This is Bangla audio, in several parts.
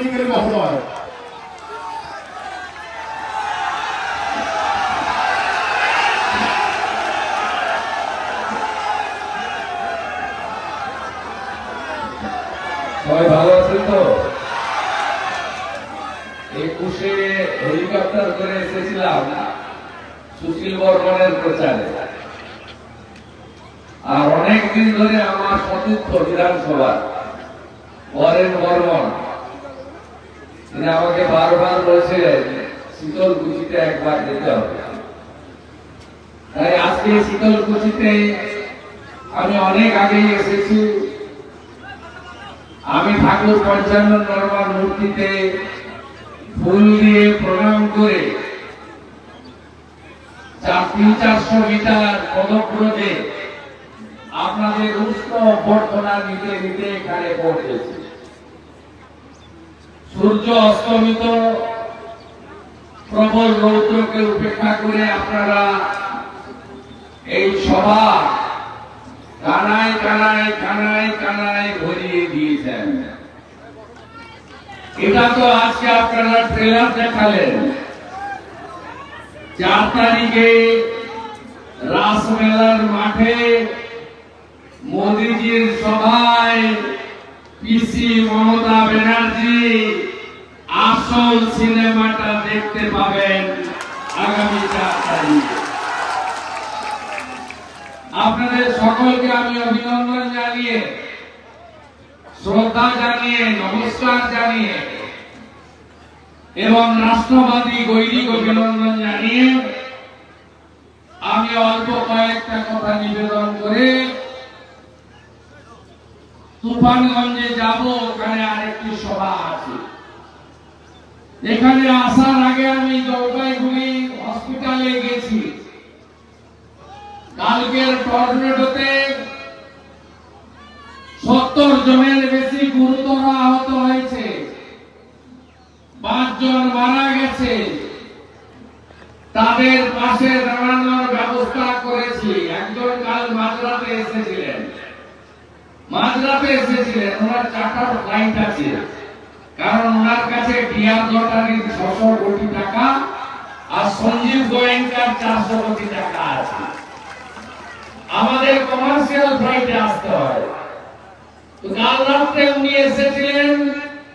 সৈনিকের মহোদয় একুশে হেলিকপ্টার করে এসেছিলাম সুশীল বর্মনের প্রচারে। আর অনেক দিন ধরে আমার সতীর্থ বিধানসভা বরেন বর্মন তিনি আমাকে বারবার বলছিলেন শীতল কুচিতে একবার যেতে হবে। তাই আজকে শীতল কুচিতে আমি অনেক আগেই এসেছি। আমি ঠাকুর পঞ্চান্ন নর্মাল মূর্তিতে ফুল দিয়ে প্রণাম করে তিন চারশো মিটার পদক্রমে আপনাদের উষ্ণ অভ্যর্থনা নিতে নিতে এখানে পৌঁছেছি। সূর্য অস্তমিত প্রবল রৌদ্রকে উপেক্ষা করে আপনারা এই সভা কানায় কানায় কানায় কানায় ভরিয়ে দিয়েছেন। এটা তো আজকে আপনারা ট্রেলার দেখালেন। চার তারিখে রাসমেলার মাঠে মোদিজির সভায় পিসি মমতা ব্যানার্জি আসল সিনেমাটা দেখতে পাবেন আগামী চার তারিখে আপনাদের সকলকে আমি অভিনন্দন জানিয়ে, শ্রদ্ধা জানিয়ে, নমস্কার জানিয়ে, এবং রাষ্ট্রবাদী গৈরিক অভিনন্দন জানিয়ে আমি অল্প কয়েকটা কথা নিবেদন করে তুফানগঞ্জে যাব, ওখানে আরেকটি সভা আছে। এখানে আসার আগে আমি জলপাইগুড়ি হসপিটালে গেছি। কালকের টর্নেডোতে সত্তর জনের বেশি গুরুতর আহত হয়েছে। পাঁচজন মারা গেছে। তাদের পাশে দাঁড়ানোর ব্যবস্থা করেছি। একজন কাল মাঝরাতে এসেছিলেন। মাঝরাতে এসেছিলেন, ওনার চারটার ফ্লাইট আছে। কারণ ওনার কাছে ডিআর লটারির ছশো কোটি টাকা আর সঞ্জীব গোয়েঙ্কার চারশো কোটি টাকা আছে। আমাদের কমার্শিয়াল ফ্লাইটে আসতে হয়। তো কাল রাত্রে উনি এসেছিলেন,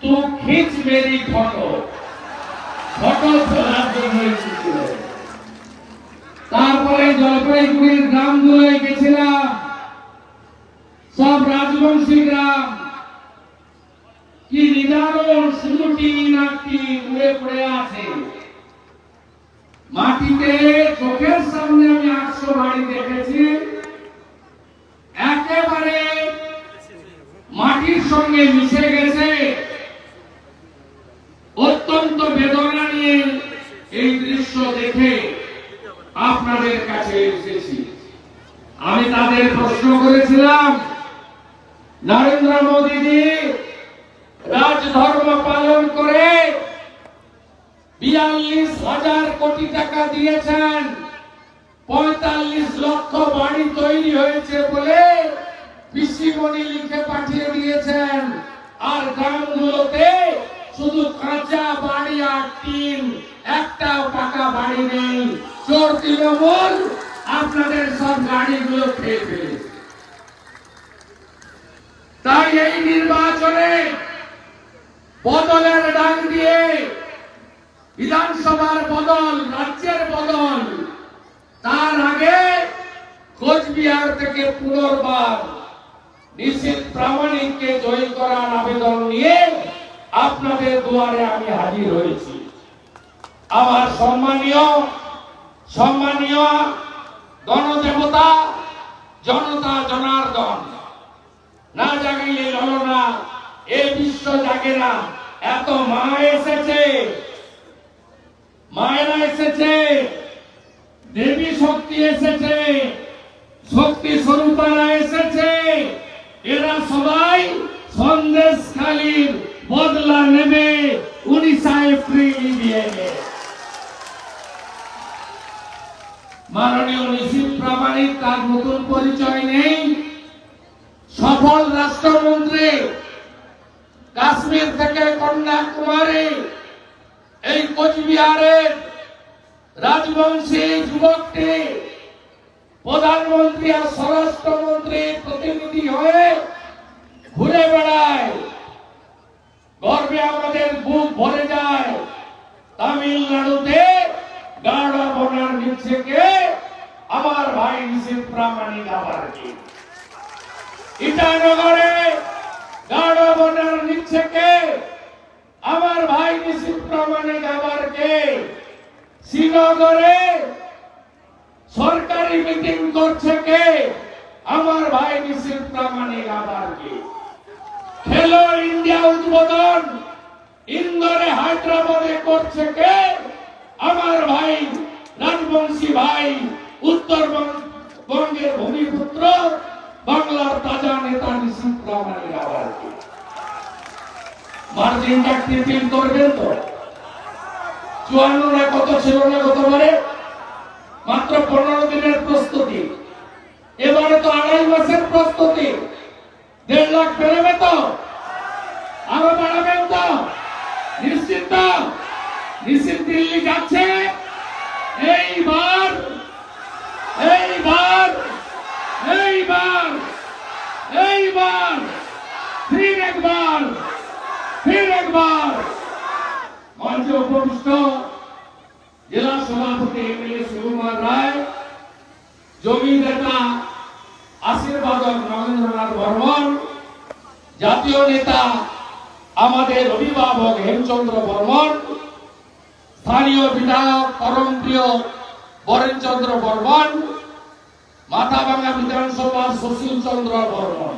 তু খিচ মেরি ফটো। ফটো তোলার জন্য এসেছিলেন। তারপরে জলপাইগুড়ির গ্রামগুলোয় গেছিলাম। সব রাজবংশী গ্রাম শুধু টিন উড়ে পড়ে আছে। মাটিতে চোখের সামনে আমি আটশো বাড়ি দেখেছি। একেবারে মাটির সঙ্গে মিশে গেছে। অত্যন্ত বেদনা নিয়ে এই দৃশ্য দেখে আপনাদের কাছে এসেছি। আমি তাদের প্রশ্ন করেছিলাম, নরেন্দ্র মোদীজি রাজধর্ম পালন করে বিয়াল্লিশ হাজার কোটি টাকা দিয়েছেন। পঁয়তাল্লিশ লক্ষ বাড়ি তৈরি হয়েছে বলে পিসিমণি লিখে পাঠিয়ে দিয়েছেন। আর গ্রামগুলোতে শুধু কাঁচা বাড়ি আর টিন, একটাও পাকা বাড়ি নেই। চোর তৃণমূল, আপনাদের সব গাড়িগুলো খেয়ে ফেলেছে। তাই এই নির্বাচনে বদলের ডাক দিয়ে বিধানসভার বদল, রাজ্যের বদল। তার আগে কোচবিহার থেকে পুনর্বার নিশ্চিত প্রামাণিককে জয়ী করার আবেদন নিয়ে আপনাদের দুয়ারে আমি হাজির হয়েছি। আমার সম্মানীয় সম্মানীয় গণদেবতা জনতা জনার্দন। না জাগিলে ললনা এ বিশ্ব জাগে না। এত মা এসেছে। মায়েরা এসেছে। দেবী শক্তি এসেছে। শক্তি স্বরূপারা এসেছে। এরা সবাই সন্দেশ খালির বদলা নেবে উনিশা এপ্রিল ইভিএমে। মাননীয় নিশীত প্রামাণিক, তার নতুন পরিচয় নেই। সফল রাষ্ট্রমন্ত্রী কাশ্মীর থেকে কন্যাকুমারী এই কোচবিহারের রাজবংশী যুবকটি প্রধানমন্ত্রী আর স্বরাষ্ট্রমন্ত্রীর প্রতিনিধি হয়ে ঘুরে বেড়ায়। গর্বে আমাদের বুক ভরে যায়। তামিলনাড়ুতে গাড়া বনার নিচে কে আমার ভাই নিশিত প্রামাণিক আবার ইটানগরে গাড়া বনার নিচে কে আমার ভাই নিশিত প্রামাণিক আবার কে শ্রীনগরে সরকারি মিটিং করছে কে? আমার ভাই নিশিত প্রামাণিক আবার কে? খেলো ইন্ডিয়া উদ্বোধন। ইন্দোরে হায়দ্রাবাদে করছে কে? আমার ভাই রাজবংশী ভাই, উত্তরবঙ্গের ভূমিপুত্র, বাংলার তাজা নেতা নিশিত প্রামাণিক আবার কে? মার্জিনটা টিপিল করবেন তো? চুয়ান্ন না কত ছিল না গতবারে মাত্র পনেরো দিনের প্রস্তুতি। এবারে তো আড়াই মাসের প্রস্তুতি। দেড় লাখ বেড়াবে তো? আরও বাড়াবেন তো? নিশ্চিত তো? নিশ্চিত দিল্লি যাচ্ছে? এইবার এইবার এইবার ফির একবার ফির একবার মঞ্চে উপবিষ্ট জেলা সভাপতি এমএলএ শিবকুমার রায় জমি নেতা আশীর্বাদক নরেন্দ্রনাথ বর্মন জাতীয় নেতা আমাদের অভিভাবক হেমচন্দ্র বর্মন, স্থানীয় বিধায়ক পরমপ্রিয় বরেনচন্দ্র বর্মন মাথাভাঙ্গা বিধানসভার সুশীল চন্দ্র বর্মন।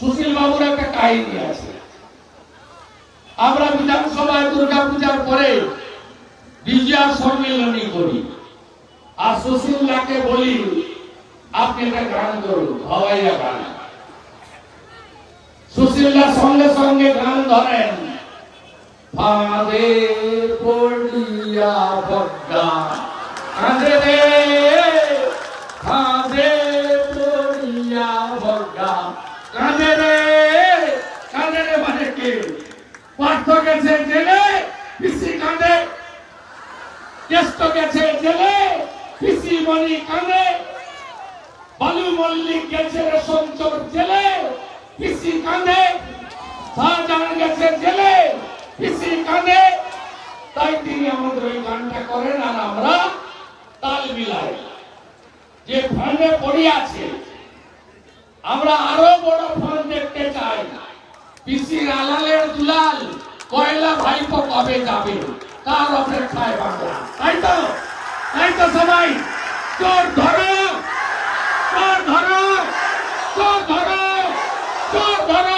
সুশীল বাবুর একটা কাহিনী আছে। আমরা বিধানসভায় দুর্গা পূজার পরে বিজয়া সম্মেলনী করি। আর সুশীলাকে বলি, আপনি একটা গান করুন হওয়াইয়া গান। সুশীলা সঙ্গে সঙ্গে গান ধরেন। ফাঁদে পড়িয়া বড্ডা কাঁদে ফাঁদে পড়িয়া বড্ডা কাঁদে রে কাঁদে রে মানে কে? পার্থ গেছে জেলে, পিসি কাঁদে। জ্যেষ্ঠ গেছে জেলে, পিসি মণি কাঁদে। বালু মল্লিক গেছে রেশমচোর জেলে। পিসি কাঁদে শাহজাহান গেছে জেলে পিসি কাঁদে তাই তিনি আমাদের ওই গানটা করেন আর আমরা তাল মিলাই যে ফান্ডে পড়ে আছে আমরা আরও বড় ফান্ড দেখতে চাই পিসি আলালের দুলাল কয়লা ভাইপো কবে যাবে তার অপেক্ষায় বাংলা তাই তো তাই তো সবাই চোর ধরো চোর ধরো চোর ধরো মানে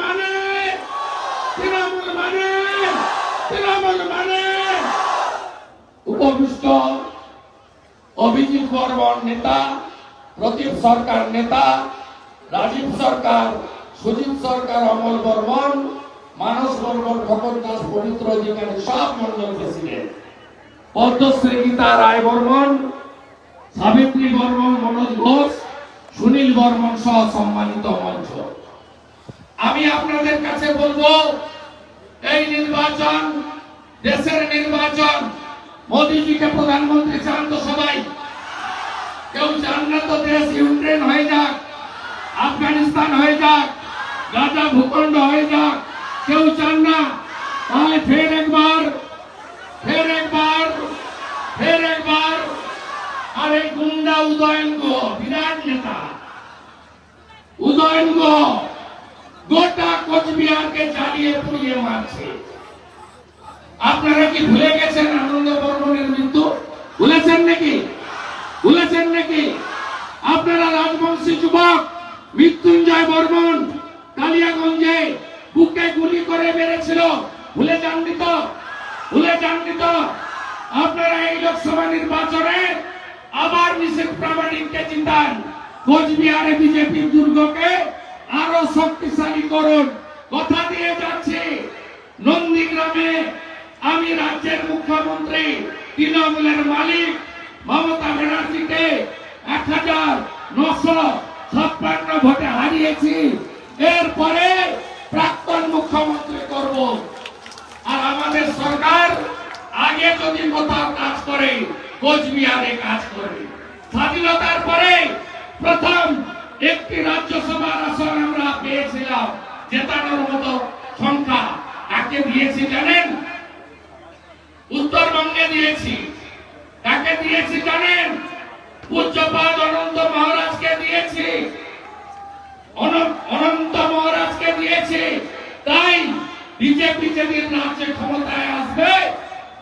মানে মানে। অভিজিৎ বর্মন নেতা, প্রদীপ সরকার নেতা, রাজীব সরকার সুজিত সরকার, অমল বর্মন, মানস বর্মন খোকন দাস, পবিত্র অধিকারী, সব মন্ডল প্রেসিডেন্ট। পদ্মশ্রী গীতা রায় বর্মন, সাবিত্রী বর্মন, মনোজ ঘোষ সুনীল বর্মন সহ সম্মানিত মঞ্চ। আমি আপনাদের কাছে বলব, এই নির্বাচন, দেশের নির্বাচন, মোদীজিকে প্রধানমন্ত্রী চান তো সবাই। কেউ চান না তো দেশ ইউক্রেন হয়ে যাক, আফগানিস্তান হয়ে যাক, গাজা ভূখণ্ড হয়ে যাক। কেউ চান না, তাহলে ফের একবার ফের একবার ফের একবার, আর এই গুন্ডা উদয়ন আপনারা কি ভুলে গেছেন আনন্দ বর্মনের মৃত্যু? ভুলেছেন নাকি? ভুলেছেন নাকি? আপনারা রাজবংশী যুবক, মৃত্যুঞ্জয় বর্মন কালিয়াগঞ্জে বুকে গুলি করে মেরেছিল। ভুলে যাননি তো? ভুলে যাননি তো? আপনারা এই লোকসভা নির্বাচনে আবার নিষেধ প্রামাণিককে চিন্তান কোচবিহারে বিজেপির দুর্গকে আরও শক্তিশালী করুন। কথা দিয়ে যাচ্ছি, নন্দীগ্রামে আমি রাজ্যের মুখ্যমন্ত্রী, তৃণমূলের মালিক মমতা ব্যানার্জিকে এক হাজার নশো ছাপ্পান্ন ভোটে হারিয়েছি। এরপরে প্রাক্তন মুখ্যমন্ত্রী করব। আর আমাদের সরকার আগে যদি কোথাও কাজ করে, কোচবিহারে কাজ করে। স্বাধীনতার পরে প্রথম একটি রাজ্যসভার আসন আমরা পেয়েছিলাম, জেতানোর মতো সংখ্যা। কাকে দিয়েছি জানেন? উত্তরবঙ্গে দিয়েছি। কাকে দিয়েছি জানেন? পূজ্যপাদ অনন্ত মহারাজকে দিয়েছি। অনন্ত মহারাজকে দিয়েছে। তাই বিজেপি যেদিন রাজ্যে ক্ষমতায় আসবে,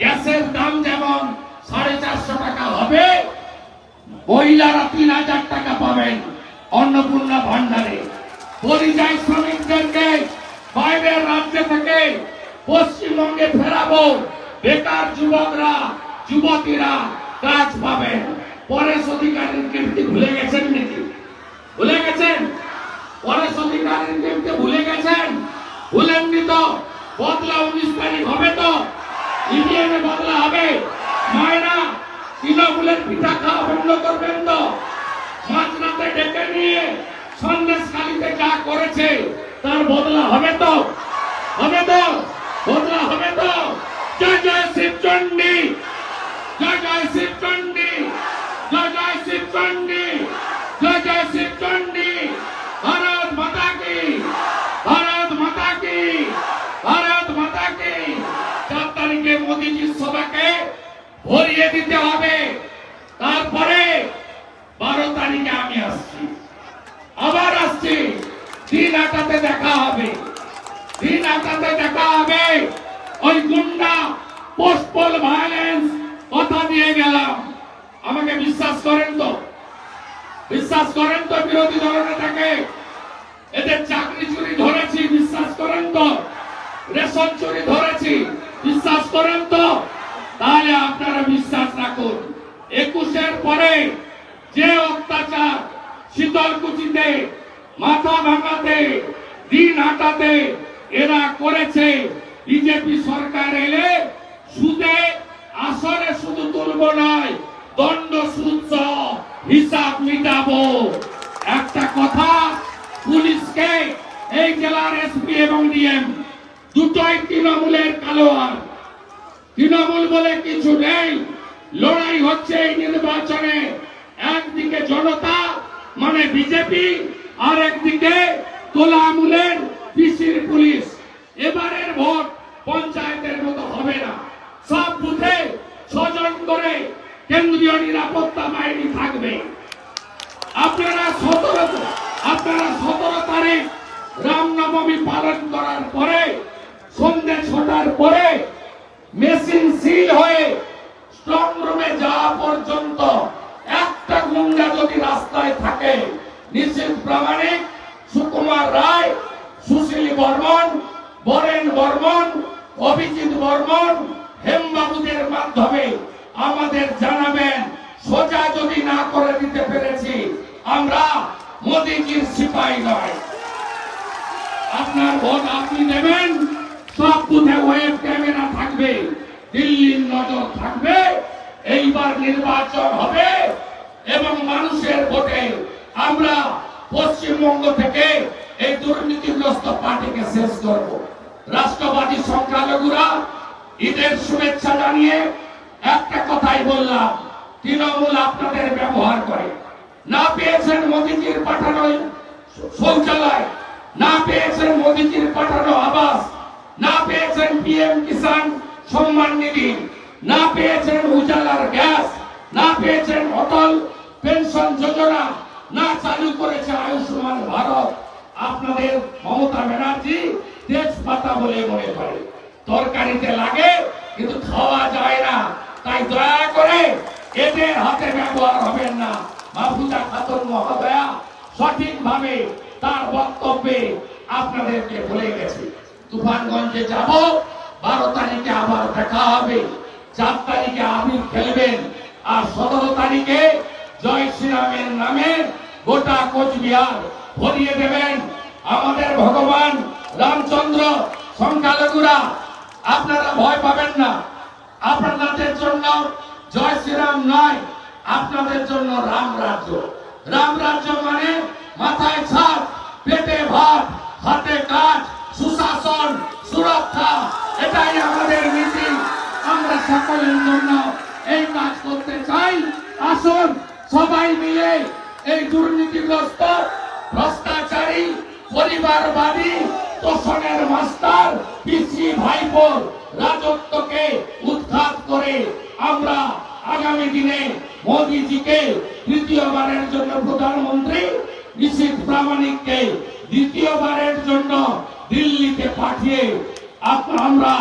গ্যাসের দাম যেমন সাড়ে চারশো টাকা হবে মহিলারা তিন হাজার টাকা পাবেন অন্নপূর্ণা ভান্ডারে। পরিযায়ী শ্রমিকদেরকে বাইরের রাজ্য থেকে পশ্চিমবঙ্গে ফেরাবো। বেকার যুবকরা, যুবতীরা কাজ পাবেন। পরেশ অধিকারীর কীর্তি ভুলে গেছেন নাকি? ভুলে গেছেন? পরেশ অধিকারীর কীর্তি ভুলে গেছেন? ভুলেননি তো? বদলা উনিশ তারিখ হবে তো? ইভিএমে বদলা হবে? মায়েরা তৃণমূলের পিঠা খাওয়া বন্ধ করবেন তো। মাঝরাতে ডেকে নিয়ে সন্দেশ কালীতে যা করেছে, তার বদলা হবে তো। হবে তো। বদলা হবে তো। জয় জয় শিবচন্ডী জয় জয় শিবচন্ডী জয় জয় শিবচন্ডী জয় জয় শিবচন্ডী ভারত মাতা কি? ভারত মাতা কি? ভারত মাতা কি? চার তারিখে মোদীজির সভাকে ভরিয়ে দিতে হবে তারপরে বারো তারিখে আমি আসছি আবার আসছি দিন আটাতে দেখা হবে দিন আটাতে দেখা হবে ওই গুন্ডা পোস্টপল ভায়োলেন্স কথা দিয়ে গেলাম। আমাকে বিশ্বাস করেন তো? বিশ্বাস করেন তো বিরোধী দলনেতাকে? এদের চাকরি চুরি ধরেছি, বিশ্বাস করেন তো? রেশন চুরি ধরেছি, বিশ্বাস করেন তো? তাহলে আপনারা বিশ্বাস রাখুন। একুশের পরে যে অত্যাচার শীতলকুচিতে, মাথা ভাঙাতে, দিন হাঁটাতে এরা করেছে বিজেপি সরকার এলে সুদে আসরে শুধু তুলব নয়, দণ্ড সুদ হিসাব মিটাবো। একটা কথা, পুলিশকে এই জেলার এসপি এবং ডিএম দুটোই তৃণমূলের কালোয়ার। তৃণমূল বলে কিছু নেই, লড়াই হচ্ছে এই নির্বাচনে। একদিকে জনতা মানে বিজেপি আর একদিকে তোলা আমুলের পিসির পুলিশ। এবারের ভোট পঞ্চায়েতের মতো হবে না। সব বুথে ছজন করে কেন্দ্রীয় নিরাপত্তা বাহিনী থাকবে। আপনারা সতেরো আপনারা সতেরো তারিখ রামনবমী পালন করার পরে, সন্ধ্যে ছটার পরে মেশিন সিল হয়ে স্ট্রং রুমে যাওয়া পর্যন্ত একটা গুন্ডা যদি রাস্তায় থাকে, নিশ্চিত প্রামাণিক সুকুমার রায়, সুশীল বর্মন বরেন বর্মন, অভিজিৎ বর্মন, হেমবাবুদের মাধ্যমে আমাদের জানাবেন, সোজা যদি না করে দিতে পেরেছি, আমরা মোদীজির সিপাহী নয়। আপনার ভোট আপনি দেবেন সব বুথে ওয়েব ক্যামেরা থাকবে, দিল্লির নজর থাকবে, এইবার নির্বাচন হবে, এবং মানুষের ভোটে আমরা পশ্চিমবঙ্গ থেকে এই দুর্নীতিগ্রস্ত পার্টিকে শেষ করব। রাষ্ট্রবাদী সংখ্যালঘুরা, ঈদের শুভেচ্ছা জানিয়ে একটা কথাই বললাম, তৃণমূল আপনাদের ব্যবহার করে। না পেয়েছেন মোদীজির পাঠানো শৌচালয়, না পেয়েছেন মোদীজির পাঠানো আবাস, না পেয়েছেন পিএম কিষাণ সম্মান নিধি, না পেয়েছেন উজালার গ্যাস, না পেয়েছেন অটল পেনশন যোজনা, না চালু করেছে আয়ুষ্মান ভারত। আপনাদের মমতা ব্যানার্জি তেজপাতা বলে মনে করে। তরকারিতে লাগে, কিন্তু খাওয়া যায় না। তাই দয়া করে এদের হাতে ব্যবহার হবেন না। মাহফুজা খাতুন মহোদয়া সঠিকভাবে তার বক্তব্যে আপনাদেরকে বলে গেছে। তুফানগঞ্জে যাব, বারো তারিখে আবার দেখা হবে। চার তারিখে আবির খেলবেন, আর সতেরো তারিখে জয় শ্রীরামের নামে গোটা কোচবিহার ভরিয়ে দেবেন আমাদের ভগবান রামচন্দ্র সংখ্যালঘুরা। আপনারা ভয় পাবেন না। আপনাদের জন্য জয় শ্রীরাম নয়, আপনাদের জন্য রাম রাজ্য। রাম রাজ্য মানে মাথায় ছাদ, পেটে ভাত, হাতে কাজ, সুশাসন, সুরক্ষা। এটাই আমাদের নীতি। আমরা সকলের জন্য এই কাজ করতে চাই। আসুন সবাই মিলে এই দুর্নীতিগ্রস্ত, ভ্রষ্টাচারী, পরিবারবাদী, তোষণের মাস্টার, পিসি ভাইপোর রাজত্বকে উৎখাত করে আমরা আগামী দিনে মোদিজিকে তৃতীয়বারের জন্য প্রধানমন্ত্রী নিশীথ প্রামাণিককে দ্বিতীয়বারের জন্য দিল্লিতে পাঠিয়ে আমরা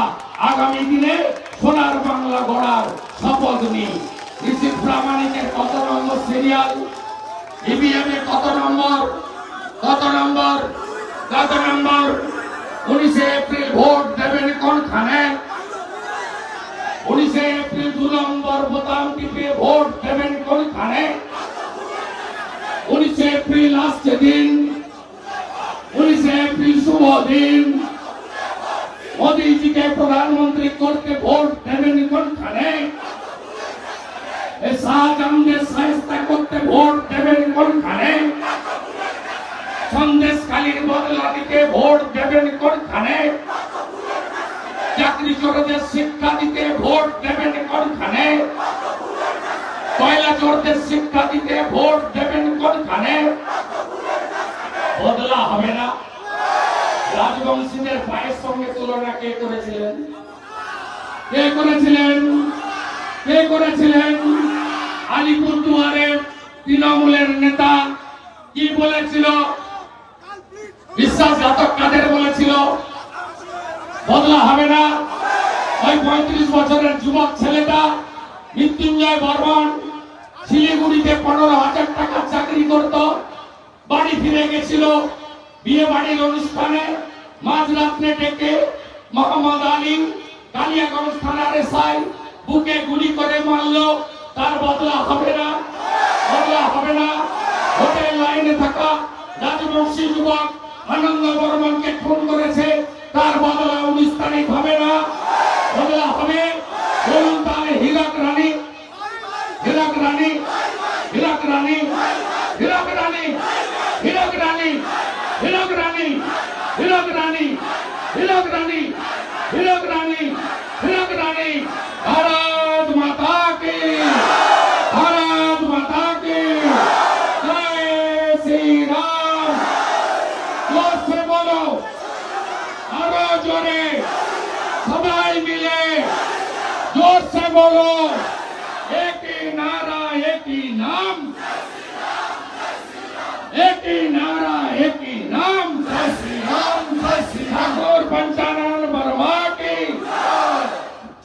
আগামী দিনে সোনার বাংলা গড়ার শপথ নিই। নিশীথ প্রামাণিকের কত নম্বর সিরিয়াল এ কত নম্বর? কত নম্বর? কত নম্বর? উনিশে দু নম্বর বোতাম টিপে এপ্রিল আসছে দিন। উনিশে এপ্রিল শুভ দিন। মোদীজিকে প্রধানমন্ত্রী করতে ভোট দেবেন কোনখানে? শাহজাহানদের সাহেস্তা করতে ভোট দেবেন কোনখানে সন্দেশকালীর বদলা দিতে ভোট দেবেন কোনখানে? চাকরি চোরদের শিক্ষা দিতে ভোট দেবেন কোনখানে? কয়লা চোরদের শিক্ষা দিতে ভোট দেবেন কোনখানে? বদলা হবে না। রাজবংশীদের পায়ের সঙ্গে তুলনা কে করেছিলেন? কে করেছিলেন? কে করেছিলেন? আলিপুরদুয়ারের তৃণমূলের নেতা কি বলেছিল? বদলা হবে না। ওই পঁয়ত্রিশ বছরের যুবক ছেলেটা মৃত্যুঞ্জয় বর্মন শিলিগুড়িতে পনেরো হাজার টাকা চাকরি করত। বাড়ি ফিরে গেছিল বিয়ে বাড়ির অনুষ্ঠানে। মাঝরাত্রে ডেকে মোহাম্মদ আলী কালিয়াগঞ্জ থানার এসআই বুকে গুলি করে মারলো। তার বদলা হবে না, বদলা হবে না। হোটেল লাইনে থাকা রাজবংশী যুবক আনন্দ বর্মনকে খুন করেছে। তার বদলা উনিশ তারিখ হবে না বদলা হবে বলুন তাহলে হীরক রানী হীরক রানী হীরক রানী হীরক রানী হীরক রানী হীরক রানী হীরক রানী হীরক রানী হীরক রানী হীরক রানী ভারত জোরে। সবাই মিলে জোরসে বলো, একই নারা, একই নাম। একই নারা, একই নাম। ঠাকুর পঞ্চানন বর্মা কি?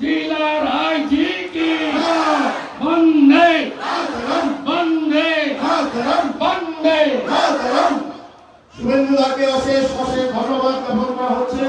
জিলা রাজি কি? বন্দে। বন্দে। বন্দে। শুভেন্দুদাকে অশেষ অশেষ ধন্যবাদ জ্ঞাপন করা হচ্ছে।